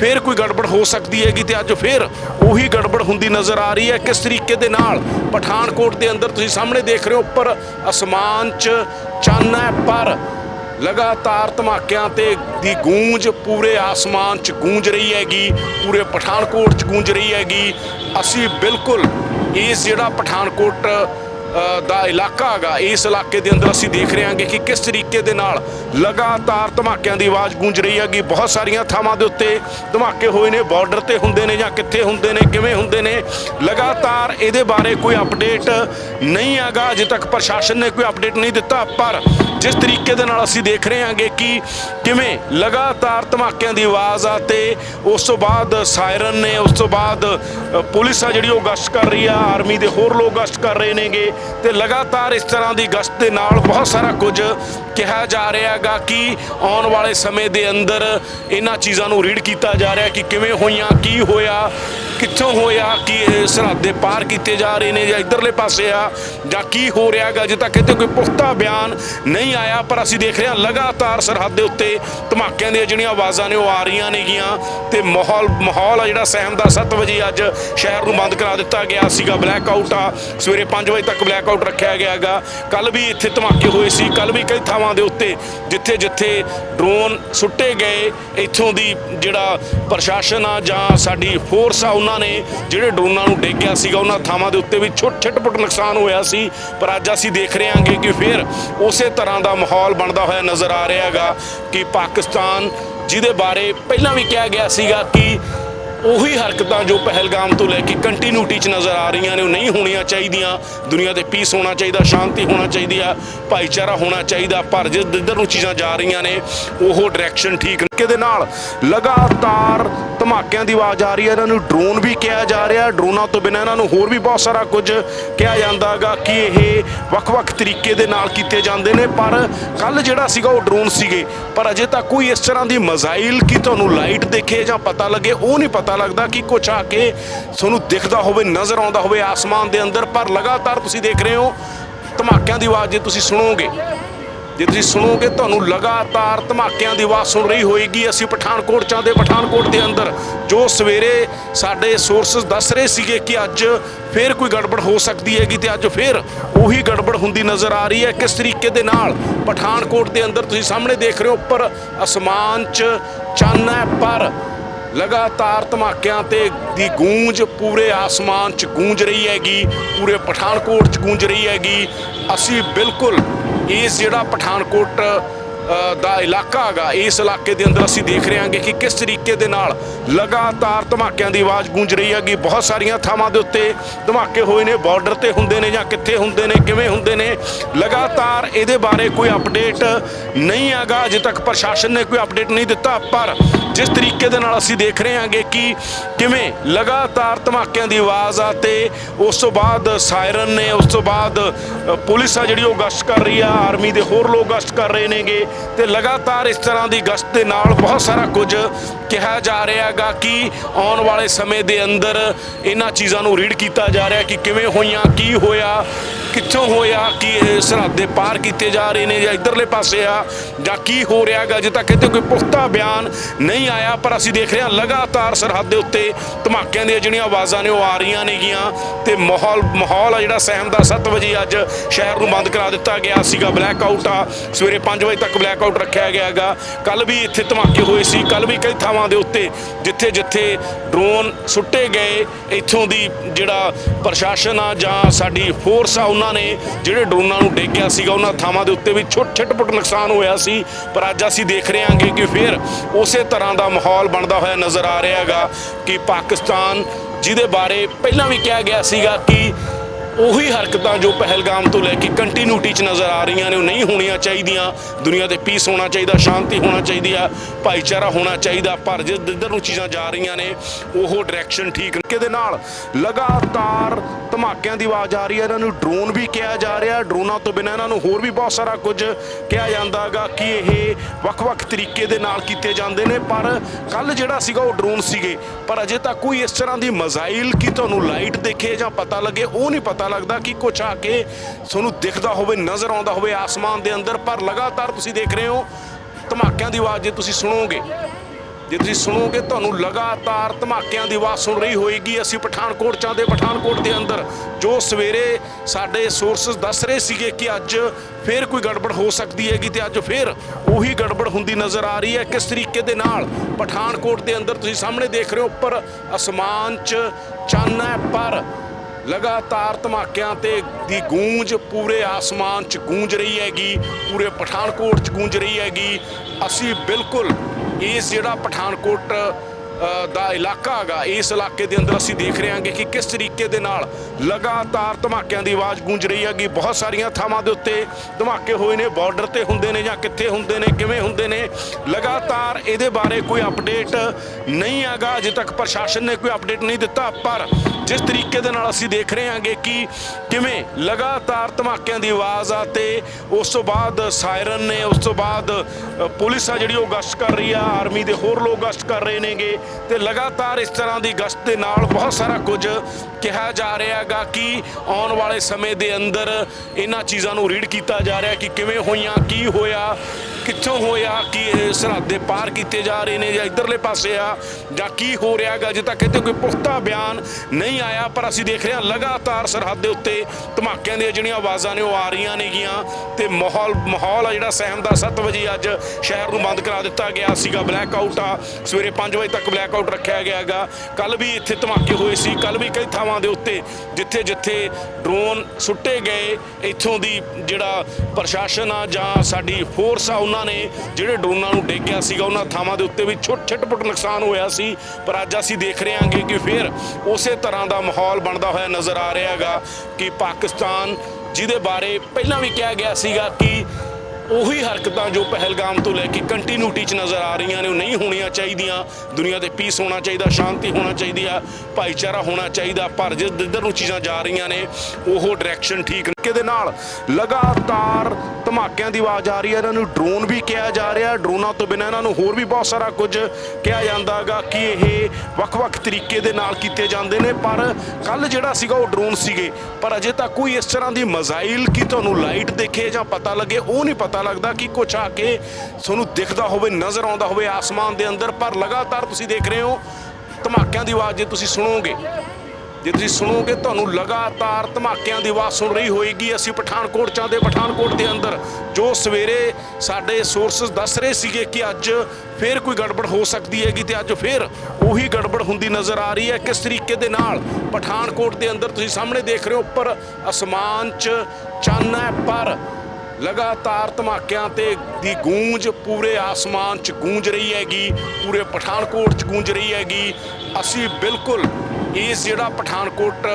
ਫੇਰ ਕੋਈ ਗੜਬੜ ਹੋ ਸਕਦੀ ਹੈਗੀ ਤੇ ਅੱਜ ਫੇਰ ਉਹੀ ਗੜਬੜ ਹੁੰਦੀ ਨਜ਼ਰ ਆ ਰਹੀ ਹੈ। ਕਿਸ ਤਰੀਕੇ ਦੇ ਨਾਲ ਪਠਾਨਕੋਟ ਦੇ ਅੰਦਰ ਤੁਸੀਂ ਸਾਹਮਣੇ ਦੇਖ ਰਹੇ ਹੋ, ਉੱਪਰ ਅਸਮਾਨ 'ਚ ਚੰਨ ਹੈ, ਪਰ ਲਗਾਤਾਰ ਧਮਾਕਿਆਂ ਤੇ ਦੀ ਗੂੰਜ, ਪੂਰੇ ਆਸਮਾਨ 'ਚ ਗੂੰਜ ਰਹੀ ਹੈਗੀ, ਪੂਰੇ ਪਠਾਨਕੋਟ 'ਚ ਗੂੰਜ ਰਹੀ ਹੈਗੀ। ਅਸੀਂ ਬਿਲਕੁਲ ਇਸ ਜਿਹੜਾ ਪਠਾਨਕੋਟ ਦਾ ਇਲਾਕਾ ਹੈਗਾ, ਇਸ ਇਲਾਕੇ ਦੇ ਅੰਦਰ ਅਸੀਂ ਦੇਖ ਰਹੇ ਹਾਂਗੇ ਕਿ ਕਿਸ ਤਰੀਕੇ ਦੇ ਨਾਲ ਲਗਾਤਾਰ ਧਮਾਕਿਆਂ ਦੀ ਆਵਾਜ਼ ਗੂੰਜ ਰਹੀ ਹੈਗੀ। ਬਹੁਤ ਸਾਰੀਆਂ ਥਾਵਾਂ ਦੇ ਉੱਤੇ ਧਮਾਕੇ ਹੋਏ ਨੇ ਬਾਰਡਰ ਤੇ ਹੁੰਦੇ ਨੇ ਜਾਂ ਕਿੱਥੇ ਹੁੰਦੇ ਨੇ, ਕਿਵੇਂ ਹੁੰਦੇ ਨੇ। ਲਗਾਤਾਰ ਇਹਦੇ ਬਾਰੇ ਕੋਈ ਅਪਡੇਟ ਨਹੀਂ ਹੈਗਾ, ਅਜੇ ਤੱਕ ਪ੍ਰਸ਼ਾਸਨ ਨੇ ਕੋਈ ਅਪਡੇਟ ਨਹੀਂ ਦਿੱਤਾ, ਪਰ ਜਿਸ ਤਰੀਕੇ ਦੇ ਨਾਲ ਅਸੀਂ ਦੇਖ ਰਹੇ ਹਾਂਗੇ ਕਿ ਕਿਵੇਂ ਲਗਾਤਾਰ ਧਮਾਕਿਆਂ ਦੀ ਆਵਾਜ਼ ਆ ਤੇ ਉਸ ਤੋਂ ਬਾਅਦ ਸਾਇਰਨ ਨੇ, ਉਸ ਤੋਂ ਬਾਅਦ ਪੁਲਿਸ ਆ ਜਿਹੜੀ ਉਹ ਗਸ਼ਤ ਕਰ ਰਹੀ ਆ, ਆਰਮੀ ਦੇ ਹੋਰ ਲੋਕ ਗਸ਼ਤ ਕਰ ਰਹੇ ਨੇਗੇ ਤੇ ਲਗਾਤਾਰ ਇਸ ਤਰ੍ਹਾਂ ਦੀ ਗਸ਼ਤ ਦੇ ਨਾਲ ਬਹੁਤ ਸਾਰਾ ਕੁਝ ਕਿਹਾ ਜਾ ਰਿਹਾ ਹੈਗਾ ਕਿ ਆਉਣ ਵਾਲੇ ਸਮੇਂ ਦੇ ਅੰਦਰ ਇਹਨਾਂ ਚੀਜ਼ਾਂ ਨੂੰ ਰੀਡ ਕੀਤਾ ਜਾ ਰਿਹਾ ਕਿ ਕਿਵੇਂ ਹੋਈਆਂ, ਕੀ ਹੋਇਆ ਕਿੱਥੋਂ ਹੋਇਆ? ਕਿ ਇਹ ਸਰਹੱਦੇ ਪਾਰ ਕੀਤੇ ਜਾ ਰਹੇ ਨੇ ਜਾਂ ਇਧਰਲੇ ਪਾਸੇ ਆ? ਜਾਂ ਕੀ ਹੋ ਰਿਹਾ ਹੈਗਾ? ਅਜੇ ਤੱਕ ਇੱਥੇ ਕੋਈ ਪੁਖਤਾ ਬਿਆਨ ਨਹੀਂ ਆਇਆ, ਪਰ ਅਸੀਂ ਦੇਖ ਰਹੇ ਹਾਂ ਲਗਾਤਾਰ ਸਰਹੱਦ ਦੇ ਉੱਤੇ ਧਮਾਕਿਆਂ ਦੀਆਂ ਜਿਹੜੀਆਂ ਆਵਾਜ਼ਾਂ ਨੇ, ਉਹ ਆ ਰਹੀਆਂ ਨੇਗੀਆਂ ਤੇ ਮਾਹੌਲ ਮਾਹੌਲ ਆ ਜਿਹੜਾ ਸਹਿਮ ਦਾ 7 ਵਜੇ ਅੱਜ ਸ਼ਹਿਰ ਨੂੰ ਬੰਦ ਕਰਾ ਦਿੱਤਾ ਗਿਆ ਸੀਗਾ। ਬਲੈਕ ਆਊਟ ਆ। ਸਵੇਰੇ 5 ਵਜੇ ਤੱਕ ਬਲੈਕ ਆਊਟ ਰੱਖਿਆ ਗਿਆ ਹੈਗਾ। ਕੱਲ ਵੀ ਇੱਥੇ ਧਮਾਕੇ ਹੋਏ ਸੀ। ਕੱਲ ਵੀ ਕਈ ਥਾਵਾਂ ਦੇ ਉੱਤੇ ਜਿੱਥੇ ਜਿੱਥੇ ਡਰੋਨ ਸੁੱਟੇ ਗਏ, ਇੱਥੋਂ ਦੀ ਜਿਹੜਾ ਪ੍ਰਸ਼ਾਸਨ ਆ ਜਾਂ ਸਾਡੀ ਫੋਰਸ ਆ ਉਹਨਾਂ ਨੇ ਜਿਹੜੇ ਡਰੋਨਾਂ ਨੂੰ ਡੇਗਿਆ ਸੀਗਾ, ਉਹਨਾਂ ਥਾਵਾਂ ਦੇ ਉੱਤੇ ਵੀ ਛੋਟ, ਛਟਪਟ ਨੁਕਸਾਨ ਹੋਇਆ ਸੀ। ਪਰ ਅੱਜ ਅਸੀਂ ਦੇਖ ਰਹੇ ਹਾਂਗੇ ਕਿ ਫਿਰ ਉਸੇ ਤਰ੍ਹਾਂ ਦਾ ਮਾਹੌਲ ਬਣਦਾ ਹੋਇਆ ਨਜ਼ਰ ਆ ਰਿਹਾ ਹੈਗਾ ਕਿ ਪਾਕਿਸਤਾਨ, ਜਿਹਦੇ ਬਾਰੇ ਪਹਿਲਾਂ ਵੀ ਕਿਹਾ ਗਿਆ ਸੀਗਾ ਕਿ ਉਹੀ ਹਰਕਤਾਂ ਜੋ ਪਹਿਲਗਾਮ ਤੋਂ ਲੈ ਕੇ ਕੰਟੀਨਿਊਟੀ ਚ ਨਜ਼ਰ ਆ ਰਹੀਆਂ ਨੇ, ਉਹ ਨਹੀਂ ਹੋਣੀਆਂ ਚਾਹੀਦੀਆਂ। ਦੁਨੀਆ ਤੇ ਪੀਸ ਹੋਣਾ ਚਾਹੀਦਾ, ਸ਼ਾਂਤੀ ਹੋਣਾ ਚਾਹੀਦੀ ਆ, ਭਾਈਚਾਰਾ ਹੋਣਾ ਚਾਹੀਦਾ, ਪਰ ਜਿ- ਜਿੱਧਰ ਨੂੰ ਚੀਜ਼ਾਂ ਜਾ ਰਹੀਆਂ ਨੇ, ਉਹ ਡਾਇਰੈਕਸ਼ਨ ਠੀਕ ਨਹੀਂ ਦੇ ਨਾਲ ਲਗਾਤਾਰ ਧਮਾਕਿਆਂ ਦੀ ਆਵਾਜ਼ ਆ ਰਹੀ ਹੈ ਇਹਨਾਂ ਨੂੰ ਡਰੋਨ ਵੀ ਕਿਹਾ ਜਾ ਰਿਹਾ। ਡਰੋਨਾਂ ਤੋਂ ਬਿਨਾਂ ਇਹਨਾਂ ਨੂੰ ਹੋਰ ਵੀ ਬਹੁਤ ਸਾਰਾ ਕੁਝ ਕਿਹਾ ਜਾਂਦਾਗਾ ਕਿ ਇਹ ਵੱਖ-ਵੱਖ ਤਰੀਕੇ ਦੇ ਨਾਲ ਕੀਤੇ ਜਾਂਦੇ ਨੇ। ਪਰ ਕੱਲ ਜਿਹੜਾ ਸੀਗਾ ਉਹ ਡਰੋਨ ਸੀਗੇ। ਪਰ ਅਜੇ ਤੱਕ ਕੋਈ ਇਸ ਤਰ੍ਹਾਂ ਦੀ ਮਜ਼ਾਈਲ ਕੀ ਤੁਹਾਨੂੰ ਲਾਈਟ ਦੇਖੇ ਜਾਂ ਪਤਾ ਲੱਗੇ, ਉਹ ਨਹੀਂ ਪਤਾ ਪਤਾ ਲੱਗਦਾ ਕਿ ਕੁਛ ਆ ਕੇ ਤੁਹਾਨੂੰ ਦਿਖਦਾ ਹੋਵੇ, ਨਜ਼ਰ ਆਉਂਦਾ ਹੋਵੇ ਆਸਮਾਨ ਦੇ ਅੰਦਰ, ਪਰ ਲਗਾਤਾਰ ਤੁਸੀਂ ਦੇਖ ਰਹੇ ਹੋ, ਧਮਾਕਿਆਂ ਦੀ ਆਵਾਜ਼ ਜੇ ਤੁਸੀਂ ਸੁਣੋਗੇ, ਜੇ ਤੁਸੀਂ ਸੁਣੋਗੇ, ਤੁਹਾਨੂੰ ਲਗਾਤਾਰ ਧਮਾਕਿਆਂ ਦੀ ਆਵਾਜ਼ ਸੁਣ ਰਹੀ ਹੋਏਗੀ। ਅਸੀਂ ਪਠਾਨਕੋਟ ਚਾਂਦੇ ਪਠਾਨਕੋਟ ਦੇ ਅੰਦਰ, ਜੋ ਸਵੇਰੇ ਸਾਡੇ ਸੋਰਸਸ ਦੱਸ ਰਹੇ ਸੀਗੇ ਕਿ ਅੱਜ ਫੇਰ ਕੋਈ ਗੜਬੜ ਹੋ ਸਕਦੀ ਹੈਗੀ ਤੇ ਅੱਜ ਫੇਰ ਉਹੀ ਗੜਬੜ ਹੁੰਦੀ ਨਜ਼ਰ ਆ ਰਹੀ ਹੈ। ਕਿਸ ਤਰੀਕੇ ਦੇ ਨਾਲ ਪਠਾਨਕੋਟ ਦੇ ਅੰਦਰ ਤੁਸੀਂ ਸਾਹਮਣੇ ਦੇਖ ਰਹੇ ਹੋ, ਉੱਪਰ ਅਸਮਾਨ 'ਚ ਚੰਨ ਹੈ, ਪਰ ਲਗਾਤਾਰ ਧਮਾਕਿਆਂ ਤੇ ਦੀ ਗੂੰਜ ਪੂਰੇ ਆਸਮਾਨ 'ਚ ਗੂੰਜ ਰਹੀ ਹੈਗੀ, ਪੂਰੇ ਪਠਾਨਕੋਟ 'ਚ ਗੂੰਜ ਰਹੀ ਹੈਗੀ। ਅਸੀਂ ਬਿਲਕੁਲ ਇਸ ਜਿਹੜਾ ਪਠਾਨਕੋਟ ਦਾ ਇਲਾਕਾ ਹੈਗਾ, ਇਸ ਇਲਾਕੇ ਦੇ ਅੰਦਰ ਅਸੀਂ ਦੇਖ ਰਹੇ ਹਾਂਗੇ ਕਿ ਕਿਸ ਤਰੀਕੇ ਦੇ ਨਾਲ ਲਗਾਤਾਰ ਧਮਾਕਿਆਂ ਦੀ ਆਵਾਜ਼ ਗੂੰਜ ਰਹੀ ਹੈਗੀ। ਬਹੁਤ ਸਾਰੀਆਂ ਥਾਵਾਂ ਦੇ ਉੱਤੇ ਧਮਾਕੇ ਹੋਏ ਨੇ ਬਾਰਡਰ ਤੇ ਹੁੰਦੇ ਨੇ ਜਾਂ ਕਿੱਥੇ ਹੁੰਦੇ ਨੇ, ਕਿਵੇਂ ਹੁੰਦੇ ਨੇ। ਲਗਾਤਾਰ ਇਹਦੇ ਬਾਰੇ ਕੋਈ ਅਪਡੇਟ ਨਹੀਂ ਹੈਗਾ, ਅਜੇ ਤੱਕ ਪ੍ਰਸ਼ਾਸਨ ਨੇ ਕੋਈ ਅਪਡੇਟ ਨਹੀਂ ਦਿੱਤਾ, ਪਰ ਜਿਸ ਤਰੀਕੇ ਦੇ ਨਾਲ ਅਸੀਂ ਦੇਖ ਰਹੇ ਹਾਂਗੇ ਕਿ ਕਿਵੇਂ ਲਗਾਤਾਰ ਧਮਾਕਿਆਂ ਦੀ ਆਵਾਜ਼ ਆ ਤੇ ਉਸ ਤੋਂ ਬਾਅਦ ਸਾਇਰਨ ਨੇ, ਉਸ ਤੋਂ ਬਾਅਦ ਪੁਲਿਸ ਆ ਜਿਹੜੀ ਉਹ ਗਸ਼ਤ ਕਰ ਰਹੀ ਆ, ਆਰਮੀ ਦੇ ਹੋਰ ਲੋਕ ਗਸ਼ਤ ਕਰ ਰਹੇ ਨੇਗੇ ਤੇ ਲਗਾਤਾਰ ਇਸ ਤਰ੍ਹਾਂ ਦੀ ਗਸ਼ਤ ਦੇ ਨਾਲ ਬਹੁਤ ਸਾਰਾ ਕੁਝ ਕਿਹਾ ਜਾ ਰਿਹਾ ਹੈਗਾ ਕਿ ਆਉਣ ਵਾਲੇ ਸਮੇਂ ਦੇ ਅੰਦਰ ਇਹਨਾਂ ਚੀਜ਼ਾਂ ਨੂੰ ਰੀਡ ਕੀਤਾ ਜਾ ਰਿਹਾ ਕਿ ਕਿਵੇਂ ਹੋਈਆਂ, ਕੀ ਹੋਇਆ ਕਿੱਥੋਂ ਹੋਇਆ, ਕਿ ਇਹ ਸਰਹੱਦੇ ਪਾਰ ਕੀਤੇ ਜਾ ਰਹੇ ਨੇ ਜਾਂ ਇਧਰਲੇ ਪਾਸੇ ਆ, ਜਾਂ ਕੀ ਹੋ ਰਿਹਾ ਹੈਗਾ? ਅਜੇ ਤੱਕ ਕਿਤੇ ਕੋਈ ਪੁਖਤਾ ਬਿਆਨ ਨਹੀਂ ਆਇਆ, ਪਰ ਅਸੀਂ ਦੇਖ ਰਹੇ ਹਾਂ ਲਗਾਤਾਰ ਸਰਹੱਦ ਦੇ ਉੱਤੇ ਧਮਾਕਿਆਂ ਦੀਆਂ ਜਿਹੜੀਆਂ ਆਵਾਜ਼ਾਂ ਨੇ, ਉਹ ਆ ਰਹੀਆਂ ਨੇਗੀਆਂ। ਤੇ ਮਾਹੌਲ ਮਾਹੌਲ ਆ ਜਿਹੜਾ ਸਹਿਮ ਦਾ 7 ਵਜੇ ਅੱਜ ਸ਼ਹਿਰ ਨੂੰ ਬੰਦ ਕਰਾ ਦਿੱਤਾ ਗਿਆ ਸੀਗਾ। ਬਲੈਕ ਆਊਟ ਆ। ਸਵੇਰੇ 5 ਵਜੇ ਤੱਕ ਬਲੈਕ ਆਊਟ ਰੱਖਿਆ ਗਿਆ ਹੈਗਾ। ਕੱਲ ਵੀ ਇੱਥੇ ਧਮਾਕੇ ਹੋਏ ਸੀ। ਕੱਲ ਵੀ ਕਈ ਥਾਵਾਂ ਦੇ ਉੱਤੇ ਜਿੱਥੇ ਜਿੱਥੇ ਡਰੋਨ ਸੁੱਟੇ ਗਏ, ਇੱਥੋਂ ਦੀ ਜਿਹੜਾ ਪ੍ਰਸ਼ਾਸਨ ਆ ਜਾਂ ਸਾਡੀ ਫੋਰਸ ਆ ਉਹਨਾਂ ਨੇ ਜਿਹੜੇ ਡਰੋਨਾਂ ਨੂੰ ਡੇਗਿਆ ਸੀਗਾ, ਉਹਨਾਂ ਥਾਵਾਂ ਦੇ ਉੱਤੇ ਵੀ ਛੁੱਟ ਛਿੱਟ-ਪੁੱਟ ਨੁਕਸਾਨ ਹੋਇਆ ਸੀ। ਪਰ ਅੱਜ ਅਸੀਂ ਦੇਖ ਰਹੇ ਹਾਂਗੇ ਕਿ ਫਿਰ ਉਸੇ ਤਰ੍ਹਾਂ ਦਾ ਮਾਹੌਲ ਬਣਦਾ ਹੋਇਆ ਨਜ਼ਰ ਆ ਰਿਹਾ ਹੈਗਾ ਕਿ ਪਾਕਿਸਤਾਨ, ਜਿਹਦੇ ਬਾਰੇ ਪਹਿਲਾਂ ਵੀ ਕਿਹਾ ਗਿਆ ਸੀਗਾ ਕਿ ਉਹੀ ਹਰਕਤਾਂ ਜੋ ਪਹਿਲਗਾਮ ਤੋਂ ਲੈ ਕੇ ਕੰਟੀਨਿਊਟੀ ਚ ਨਜ਼ਰ ਆ ਰਹੀਆਂ ਨੇ, ਉਹ ਨਹੀਂ ਹੋਣੀਆਂ ਚਾਹੀਦੀਆਂ। ਦੁਨੀਆ ਤੇ ਪੀਸ ਹੋਣਾ ਚਾਹੀਦਾ, ਸ਼ਾਂਤੀ ਹੋਣਾ ਚਾਹੀਦੀ ਆ, ਭਾਈਚਾਰਾ ਹੋਣਾ ਚਾਹੀਦਾ, ਪਰ ਜਿੱਧਰ ਨੂੰ ਚੀਜ਼ਾਂ ਜਾ ਰਹੀਆਂ ਨੇ, ਉਹ ਡਾਇਰੈਕਸ਼ਨ ਠੀਕ ਨਹੀਂ ਦੇ ਨਾਲ ਲਗਾਤਾਰ ਧਮਾਕਿਆਂ ਦੀ ਆਵਾਜ਼ ਆ ਰਹੀ ਹੈ। ਇਹਨਾਂ ਨੂੰ ਡਰੋਨ ਵੀ ਕਿਹਾ ਜਾ ਰਿਹਾ। ਡਰੋਨਾਂ ਤੋਂ ਬਿਨਾਂ ਇਹਨਾਂ ਨੂੰ ਹੋਰ ਵੀ ਬਹੁਤ ਸਾਰਾ ਕੁਝ ਕਿਹਾ ਜਾਂਦਾਗਾ ਕਿ ਇਹ ਵੱਖ-ਵੱਖ ਤਰੀਕੇ ਦੇ ਨਾਲ ਕੀਤੇ ਜਾਂਦੇ ਨੇ। ਪਰ ਕੱਲ ਜਿਹੜਾ ਸੀਗਾ ਉਹ ਡਰੋਨ ਸੀਗੇ। ਪਰ ਅਜੇ ਤੱਕ ਕੋਈ ਇਸ ਤਰ੍ਹਾਂ ਦੀ ਮਜ਼ਾਈਲ ਕੀ ਤੁਹਾਨੂੰ ਲਾਈਟ ਦੇਖੇ ਜਾਂ ਪਤਾ ਲੱਗੇ, ਉਹ ਨਹੀਂ ਪਤਾ ਪਤਾ ਲੱਗਦਾ ਕਿ ਕੁਛ ਆ ਕੇ ਤੁਹਾਨੂੰ ਦਿਖਦਾ ਹੋਵੇ, ਨਜ਼ਰ ਆਉਂਦਾ ਹੋਵੇ ਆਸਮਾਨ ਦੇ ਅੰਦਰ, ਪਰ ਲਗਾਤਾਰ ਤੁਸੀਂ ਦੇਖ ਰਹੇ ਹੋ, ਧਮਾਕਿਆਂ ਦੀ ਆਵਾਜ਼ ਜੇ ਤੁਸੀਂ ਸੁਣੋਗੇ, ਜੇ ਤੁਸੀਂ ਸੁਣੋਗੇ, ਤੁਹਾਨੂੰ ਲਗਾਤਾਰ ਧਮਾਕਿਆਂ ਦੀ ਆਵਾਜ਼ ਸੁਣ ਰਹੀ ਹੋਏਗੀ। ਅਸੀਂ ਪਠਾਨਕੋਟ ਚਾਂਦੇ ਪਠਾਨਕੋਟ ਦੇ ਅੰਦਰ, ਜੋ ਸਵੇਰੇ ਸਾਡੇ ਸੋਰਸਸ ਦੱਸ ਰਹੇ ਸੀਗੇ ਕਿ ਅੱਜ ਫੇਰ ਕੋਈ ਗੜਬੜ ਹੋ ਸਕਦੀ ਹੈਗੀ ਤੇ ਅੱਜ ਫੇਰ ਉਹੀ ਗੜਬੜ ਹੁੰਦੀ ਨਜ਼ਰ ਆ ਰਹੀ ਹੈ। ਕਿਸ ਤਰੀਕੇ ਦੇ ਨਾਲ ਪਠਾਨਕੋਟ ਦੇ ਅੰਦਰ ਤੁਸੀਂ ਸਾਹਮਣੇ ਦੇਖ ਰਹੇ ਹੋ ਉੱਪਰ ਅਸਮਾਨ 'ਚ ਚੰਨ ਹੈ, ਪਰ ਲਗਾਤਾਰ ਧਮਾਕਿਆਂ ਤੇ ਦੀ ਗੂੰਜ, ਪੂਰੇ ਆਸਮਾਨ 'ਚ ਗੂੰਜ ਰਹੀ ਹੈਗੀ, ਪੂਰੇ ਪਠਾਨਕੋਟ 'ਚ ਗੂੰਜ ਰਹੀ ਹੈਗੀ। ਅਸੀਂ ਬਿਲਕੁਲ ਇਸ ਜਿਹੜਾ ਪਠਾਨਕੋਟ ਦਾ ਇਲਾਕਾ ਹੈਗਾ, ਇਸ ਇਲਾਕੇ ਦੇ ਅੰਦਰ ਅਸੀਂ ਦੇਖ ਰਹੇ ਹਾਂਗੇ ਕਿ ਕਿਸ ਤਰੀਕੇ ਦੇ ਨਾਲ ਲਗਾਤਾਰ ਧਮਾਕਿਆਂ ਦੀ ਆਵਾਜ਼ ਗੂੰਜ ਰਹੀ ਹੈਗੀ। ਬਹੁਤ ਸਾਰੀਆਂ ਥਾਵਾਂ ਦੇ ਉੱਤੇ ਧਮਾਕੇ ਹੋਏ ਨੇ ਬਾਰਡਰ ਤੇ ਹੁੰਦੇ ਨੇ ਜਾਂ ਕਿੱਥੇ ਹੁੰਦੇ ਨੇ, ਕਿਵੇਂ ਹੁੰਦੇ ਨੇ। ਲਗਾਤਾਰ ਇਹਦੇ ਬਾਰੇ ਕੋਈ ਅਪਡੇਟ ਨਹੀਂ ਹੈਗਾ, ਅਜੇ ਤੱਕ ਪ੍ਰਸ਼ਾਸਨ ਨੇ ਕੋਈ ਅਪਡੇਟ ਨਹੀਂ ਦਿੱਤਾ, ਪਰ ਜਿਸ ਤਰੀਕੇ ਦੇ ਨਾਲ ਅਸੀਂ ਦੇਖ ਰਹੇ ਹਾਂਗੇ ਕਿ ਕਿਵੇਂ ਲਗਾਤਾਰ ਧਮਾਕਿਆਂ ਦੀ ਆਵਾਜ਼ ਆ ਤੇ ਉਸ ਤੋਂ ਬਾਅਦ ਸਾਇਰਨ ਨੇ, ਉਸ ਤੋਂ ਬਾਅਦ ਪੁਲਿਸ ਆ ਜਿਹੜੀ ਉਹ ਗਸ਼ਤ ਕਰ ਰਹੀ ਆ, ਆਰਮੀ ਦੇ ਹੋਰ ਲੋਕ ਗਸ਼ਤ ਕਰ ਰਹੇ ਨੇਗੇ ਤੇ ਲਗਾਤਾਰ ਇਸ ਤਰ੍ਹਾਂ ਦੀ ਗਸ਼ਤ ਦੇ ਨਾਲ ਬਹੁਤ ਸਾਰਾ ਕੁਝ ਕਿਹਾ ਜਾ ਰਿਹਾ ਹੈਗਾ ਕਿ ਆਉਣ ਵਾਲੇ ਸਮੇਂ ਦੇ ਅੰਦਰ ਇਹਨਾਂ ਚੀਜ਼ਾਂ ਨੂੰ ਰੀਡ ਕੀਤਾ ਜਾ ਰਿਹਾ ਕਿ ਕਿਵੇਂ ਹੋਈਆਂ, ਕੀ ਹੋਇਆ ਕਿੱਥੋਂ ਹੋਇਆ, ਕੀ ਇਹ ਸਰਹੱਦੇ ਪਾਰ ਕੀਤੇ ਜਾ ਰਹੇ ਨੇ ਜਾਂ ਇਧਰਲੇ ਪਾਸੇ ਆ, ਜਾਂ ਕੀ ਹੋ ਰਿਹਾ ਹੈਗਾ? ਅਜੇ ਤੱਕ ਕਿਤੇ ਕੋਈ ਪੁਖਤਾ ਬਿਆਨ ਨਹੀਂ ਆਇਆ, ਪਰ ਅਸੀਂ ਦੇਖ ਰਹੇ ਹਾਂ ਲਗਾਤਾਰ ਸਰਹੱਦ ਦੇ ਉੱਤੇ ਧਮਾਕਿਆਂ ਦੀਆਂ ਜਿਹੜੀਆਂ ਆਵਾਜ਼ਾਂ ਨੇ, ਉਹ ਆ ਰਹੀਆਂ ਨੇਗੀਆਂ। ਤੇ ਮਾਹੌਲ ਮਾਹੌਲ ਆ ਜਿਹੜਾ ਸਹਿਮ ਦਾ 7 ਵਜੇ ਅੱਜ ਸ਼ਹਿਰ ਨੂੰ ਬੰਦ ਕਰਾ ਦਿੱਤਾ ਗਿਆ ਸੀਗਾ। ਬਲੈਕ ਆਊਟ ਆ। ਸਵੇਰੇ 5 ਵਜੇ ਤੱਕ ਬਲੈਕ ਆਊਟ ਰੱਖਿਆ ਗਿਆ ਹੈਗਾ। ਕੱਲ ਵੀ ਇੱਥੇ ਧਮਾਕੇ ਹੋਏ ਸੀ। ਕੱਲ ਵੀ ਕਈ ਥਾਵਾਂ ਦੇ ਉੱਤੇ ਜਿੱਥੇ ਜਿੱਥੇ ਡਰੋਨ ਸੁੱਟੇ ਗਏ, ਇੱਥੋਂ ਦੀ ਜਿਹੜਾ ਪ੍ਰਸ਼ਾਸਨ ਆ ਜਾਂ ਸਾਡੀ ਫੋਰਸ ਆ ਉਹਨਾਂ ਨੇ ਜਿਹੜੇ ਡਰੋਨਾਂ ਨੂੰ ਡੇਗਿਆ ਸੀਗਾ, ਉਹਨਾਂ ਥਾਵਾਂ ਦੇ ਉੱਤੇ ਵੀ ਛੋਟ ਛਿੱਟ-ਪੁੱਟ ਨੁਕਸਾਨ ਹੋਇਆ ਸੀ। ਪਰ ਅੱਜ ਅਸੀਂ ਦੇਖ ਰਹੇ ਹਾਂਗੇ ਕਿ ਫਿਰ ਉਸੇ ਤਰ੍ਹਾਂ ਦਾ ਮਾਹੌਲ ਬਣਦਾ ਹੋਇਆ ਨਜ਼ਰ ਆ ਰਿਹਾ ਹੈਗਾ ਕਿ ਪਾਕਿਸਤਾਨ, ਜਿਹਦੇ ਬਾਰੇ ਪਹਿਲਾਂ ਵੀ ਕਿਹਾ ਗਿਆ ਸੀਗਾ ਕਿ ਉਹੀ ਹਰਕਤਾਂ ਜੋ ਪਹਿਲਗਾਮ ਤੋਂ ਲੈ ਕੇ ਕੰਟੀਨਿਊਟੀ ਚ ਨਜ਼ਰ ਆ ਰਹੀਆਂ ਨੇ, ਉਹ ਨਹੀਂ ਹੋਣੀਆਂ ਚਾਹੀਦੀਆਂ। ਦੁਨੀਆ ਤੇ ਪੀਸ ਹੋਣਾ ਚਾਹੀਦਾ, ਸ਼ਾਂਤੀ ਹੋਣਾ ਚਾਹੀਦੀ ਆ, ਭਾਈਚਾਰਾ ਹੋਣਾ ਚਾਹੀਦਾ। ਪਰ ਜਿੱਧਰ ਨੂੰ ਚੀਜ਼ਾਂ ਜਾ ਰਹੀਆਂ ਨੇ, ਉਹ ਡਾਇਰੈਕਸ਼ਨ ਠੀਕ ਨਹੀਂ ਦੇ ਨਾਲ? ਲਗਾਤਾਰ ਧਮਾਕਿਆਂ ਦੀ ਆਵਾਜ਼ ਆ ਰਹੀ ਹੈ। ਇਹਨਾਂ ਨੂੰ ਡਰੋਨ ਵੀ ਕਿਹਾ ਜਾ ਰਿਹਾ ਡਰੋਨਾਂ ਤੋਂ ਬਿਨਾਂ ਇਹਨਾਂ ਨੂੰ ਹੋਰ ਵੀ ਬਹੁਤ ਸਾਰਾ ਕੁਝ ਕਿਹਾ ਜਾਂਦਾ ਹੈਗਾ ਕਿ ਇਹ ਵੱਖ-ਵੱਖ ਤਰੀਕੇ ਦੇ ਨਾਲ ਕੀਤੇ ਜਾਂਦੇ ਨੇ। ਪਰ ਕੱਲ ਜਿਹੜਾ ਸੀਗਾ ਉਹ ਡਰੋਨ ਸੀਗੇ। ਪਰ ਅਜੇ ਤੱਕ ਕੋਈ ਇਸ ਤਰ੍ਹਾਂ ਦੀ ਮਜ਼ਾਈਲ ਕੀ ਤੁਹਾਨੂੰ ਲਾਈਟ ਦੇਖੇ ਜਾਂ ਪਤਾ ਲੱਗੇ, ਉਹ ਨਹੀਂ ਪਤਾ ਲੱਗਦਾ ਕਿ ਕੁਛ ਆ ਕੇ ਤੁਹਾਨੂੰ ਦਿਖਦਾ ਹੋਵੇ, ਨਜ਼ਰ ਆਉਂਦਾ ਹੋਵੇ ਆਸਮਾਨ ਦੇ ਅੰਦਰ। ਪਰ ਲਗਾਤਾਰ ਤੁਸੀਂ ਦੇਖ ਰਹੇ ਹੋ, ਧਮਾਕਿਆਂ ਦੀ ਆਵਾਜ਼ ਜੇ ਤੁਸੀਂ ਸੁਣੋਗੇ ਜੇ ਤੁਸੀਂ ਸੁਣੋਗੇ, ਤੁਹਾਨੂੰ ਲਗਾਤਾਰ ਧਮਾਕਿਆਂ ਦੀ ਆਵਾਜ਼ ਸੁਣ ਰਹੀ ਹੋਏਗੀ। ਅਸੀਂ ਪਠਾਨਕੋਟ ਚਾਂਦੇ ਪਠਾਨਕੋਟ ਦੇ ਅੰਦਰ। ਜੋ ਸਵੇਰੇ ਸਾਡੇ ਸੋਰਸਸ ਦੱਸ ਰਹੇ ਸੀਗੇ ਕਿ ਅੱਜ ਫੇਰ ਕੋਈ ਗੜਬੜ ਹੋ ਸਕਦੀ ਹੈਗੀ ਤੇ ਅੱਜ ਫੇਰ ਉਹੀ ਗੜਬੜ ਹੁੰਦੀ ਨਜ਼ਰ ਆ ਰਹੀ ਹੈ। ਕਿਸ ਤਰੀਕੇ ਦੇ ਨਾਲ ਪਠਾਨਕੋਟ ਦੇ ਅੰਦਰ ਤੁਸੀਂ ਸਾਹਮਣੇ ਦੇਖ ਰਹੇ ਹੋ, ਉੱਪਰ ਅਸਮਾਨ 'ਚ ਚੰਨ ਹੈ, ਪਰ ਲਗਾਤਾਰ ਧਮਾਕਿਆਂ ਤੇ ਦੀ ਗੂੰਜ, ਪੂਰੇ ਆਸਮਾਨ 'ਚ ਗੂੰਜ ਰਹੀ ਹੈਗੀ, ਪੂਰੇ ਪਠਾਨਕੋਟ 'ਚ ਗੂੰਜ ਰਹੀ ਹੈਗੀ। ਅਸੀਂ ਬਿਲਕੁਲ ਇਸ ਜਿਹੜਾ ਪਠਾਨਕੋਟ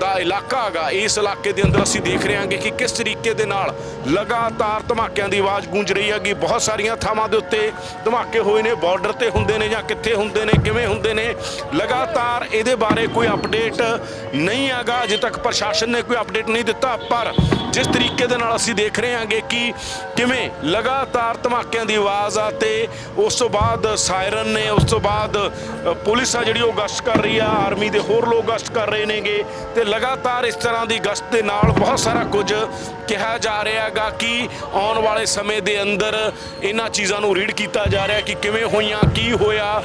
ਦਾ ਇਲਾਕਾ ਹੈਗਾ। ਇਸ ਇਲਾਕੇ ਦੇ ਅੰਦਰ ਅਸੀਂ ਦੇਖ ਰਹੇ ਹਾਂਗੇ ਕਿ ਕਿਸ ਤਰੀਕੇ ਦੇ ਨਾਲ ਲਗਾਤਾਰ ਧਮਾਕਿਆਂ ਦੀ ਆਵਾਜ਼ ਗੂੰਜ ਰਹੀ ਹੈਗੀ। ਬਹੁਤ ਸਾਰੀਆਂ ਥਾਵਾਂ ਦੇ ਉੱਤੇ ਧਮਾਕੇ ਹੋਏ ਨੇ। ਬਾਰਡਰ ਤੇ ਹੁੰਦੇ ਨੇ ਜਾਂ ਕਿੱਥੇ ਹੁੰਦੇ ਨੇ, ਕਿਵੇਂ ਹੁੰਦੇ ਨੇ, ਲਗਾਤਾਰ ਇਹਦੇ ਬਾਰੇ ਕੋਈ ਅਪਡੇਟ ਨਹੀਂ ਹੈਗਾ। ਅਜੇ ਤੱਕ ਪ੍ਰਸ਼ਾਸਨ ਨੇ ਕੋਈ ਅਪਡੇਟ ਨਹੀਂ ਦਿੱਤਾ। ਪਰ ਜਿਸ ਤਰੀਕੇ ਦੇ ਨਾਲ ਅਸੀਂ ਦੇਖ ਰਹੇ ਹਾਂਗੇ ਕਿ ਕਿਵੇਂ ਲਗਾਤਾਰ ਧਮਾਕਿਆਂ ਦੀ ਆਵਾਜ਼ ਆ ਤੇ ਉਸ ਤੋਂ ਬਾਅਦ ਸਾਇਰਨ ਨੇ, ਉਸ ਤੋਂ ਬਾਅਦ ਪੁਲਿਸ ਆ ਜਿਹੜੀ ਉਹ ਗਸ਼ਤ ਕਰ ਰਹੀ ਆ। ਆਰਮੀ ਦੇ ਹੋਰ ਲੋਕ ਗਸ਼ਤ ਕਰ ਰਹੇ ਨੇਗੇ। ਤੇ ਲਗਾਤਾਰ ਇਸ ਤਰ੍ਹਾਂ ਦੀ ਗਸ਼ਤ ਦੇ ਨਾਲ ਬਹੁਤ ਸਾਰਾ ਕੁਝ ਕਿਹਾ ਜਾ ਰਿਹਾ ਹੈਗਾ ਕਿ ਆਉਣ ਵਾਲੇ ਸਮੇਂ ਦੇ ਅੰਦਰ ਇਹਨਾਂ ਚੀਜ਼ਾਂ ਨੂੰ ਰੀਡ ਕੀਤਾ ਜਾ ਰਿਹਾ ਕਿ ਕਿਵੇਂ ਹੋਈਆਂ, ਕੀ ਹੋਇਆ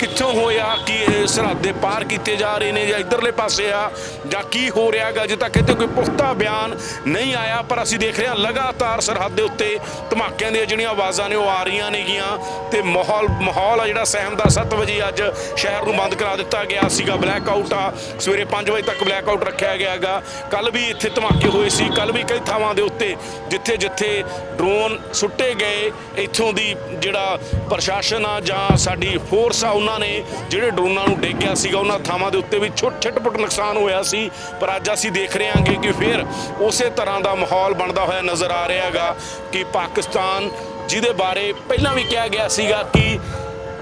ਕਿੱਥੋਂ ਹੋਇਆ? ਕਿ ਇਹ ਸਰਹੱਦ ਪਾਰ ਕੀਤੇ ਜਾ ਰਹੇ ਨੇ ਜਾਂ ਇਧਰਲੇ ਪਾਸੇ ਆ? ਜਾਂ ਕੀ ਹੋ ਰਿਹਾ ਹੈਗਾ? ਅਜੇ ਤੱਕ ਇੱਥੇ ਕੋਈ ਪੁਖਤਾ ਬਿਆਨ ਨਹੀਂ ਆਇਆ, ਪਰ ਅਸੀਂ ਦੇਖ ਰਹੇ ਹਾਂ ਲਗਾਤਾਰ ਸਰਹੱਦ ਦੇ ਉੱਤੇ ਧਮਾਕਿਆਂ ਦੀਆਂ ਜਿਹੜੀਆਂ ਆਵਾਜ਼ਾਂ ਨੇ, ਉਹ ਆ ਰਹੀਆਂ ਨੇਗੀਆਂ। ਤੇ ਮਾਹੌਲ ਮਾਹੌਲ ਆ ਜਿਹੜਾ ਸਹਿਮ ਦਾ 7 ਵਜੇ ਅੱਜ ਸ਼ਹਿਰ ਨੂੰ ਬੰਦ ਕਰਾ ਦਿੱਤਾ ਗਿਆ ਸੀਗਾ। ਬਲੈਕ ਆਊਟ ਆ। ਸਵੇਰੇ 5 ਵਜੇ ਤੱਕ ਬਲੈਕ ਆਊਟ ਰੱਖਿਆ ਗਿਆ ਹੈਗਾ। ਕੱਲ ਵੀ ਇੱਥੇ ਧਮਾਕੇ ਹੋਏ ਸੀ। ਕੱਲ ਵੀ ਕਈ ਥਾਵਾਂ ਦੇ ਉੱਤੇ ਜਿੱਥੇ ਜਿੱਥੇ ਡਰੋਨ ਸੁੱਟੇ ਗਏ, ਇੱਥੋਂ ਦੀ ਜਿਹੜਾ ਪ੍ਰਸ਼ਾਸਨ ਆ ਜਾਂ ਸਾਡੀ ਫੋਰਸ ਆ ਉਹਨਾਂ ਨੇ ਜਿਹੜੇ ਡਰੋਨਾਂ ਨੂੰ ਡੇਗਿਆ ਸੀਗਾ, ਉਹਨਾਂ ਥਾਵਾਂ ਦੇ ਉੱਤੇ ਵੀ ਛੋਟ ਛਟਪਟ ਨੁਕਸਾਨ ਹੋਇਆ ਸੀ। ਪਰ ਅੱਜ ਅਸੀਂ ਦੇਖ ਰਹੇ ਹਾਂਗੇ ਕਿ ਫਿਰ ਉਸੇ ਤਰ੍ਹਾਂ ਦਾ ਮਾਹੌਲ ਬਣਦਾ ਹੋਇਆ ਨਜ਼ਰ ਆ ਰਿਹਾ ਹੈਗਾ ਕਿ ਪਾਕਿਸਤਾਨ, ਜਿਹਦੇ ਬਾਰੇ ਪਹਿਲਾਂ ਵੀ ਕਿਹਾ ਗਿਆ ਸੀਗਾ ਕਿ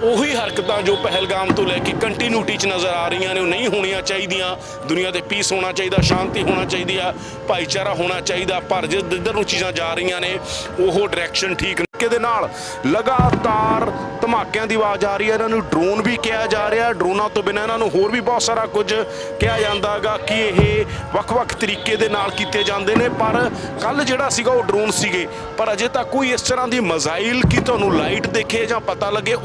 ਉਹੀ ਹਰਕਤਾਂ ਜੋ ਪਹਿਲਗਾਮ ਤੋਂ ਲੈ ਕੇ ਕੰਟੀਨਿਊਟੀ ਚ ਨਜ਼ਰ ਆ ਰਹੀਆਂ ਨੇ, ਉਹ ਨਹੀਂ ਹੋਣੀਆਂ ਚਾਹੀਦੀਆਂ। ਦੁਨੀਆ ਤੇ ਪੀਸ ਹੋਣਾ ਚਾਹੀਦਾ, ਸ਼ਾਂਤੀ ਹੋਣਾ ਚਾਹੀਦੀ ਆ, ਭਾਈਚਾਰਾ ਹੋਣਾ ਚਾਹੀਦਾ। ਪਰ ਜਿਸ ਜਿੱਧਰ ਨੂੰ ਚੀਜ਼ਾਂ ਜਾ ਰਹੀਆਂ ਨੇ, ਉਹ ਡਾਇਰੈਕਸ਼ਨ ਠੀਕ ਨਹੀਂ ਦੇ ਨਾਲ ਲਗਾਤਾਰ ਧਮਾਕਿਆਂ ਦੀ ਆਵਾਜ਼ ਆ ਰਹੀ ਹੈ। ਇਹਨਾਂ ਨੂੰ ਡਰੋਨ ਵੀ ਕਿਹਾ ਜਾ ਰਿਹਾ ਡਰੋਨਾਂ ਤੋਂ ਬਿਨਾਂ ਇਹਨਾਂ ਨੂੰ ਹੋਰ ਵੀ ਬਹੁਤ ਸਾਰਾ ਕੁਝ ਕਿਹਾ ਜਾਂਦਾ ਹੈਗਾ ਕਿ ਇਹ ਵੱਖ-ਵੱਖ ਤਰੀਕੇ ਦੇ ਨਾਲ ਕੀਤੇ ਜਾਂਦੇ ਨੇ। ਪਰ ਕੱਲ ਜਿਹੜਾ ਸੀਗਾ ਉਹ ਡਰੋਨ ਸੀਗੇ। ਪਰ ਅਜੇ ਤੱਕ ਕੋਈ ਇਸ ਤਰ੍ਹਾਂ ਦੀ ਮਜ਼ਾਈਲ ਕੀ ਤੁਹਾਨੂੰ ਲਾਈਟ ਦੇਖੇ ਜਾਂ ਪਤਾ ਲੱਗੇ ਉਹ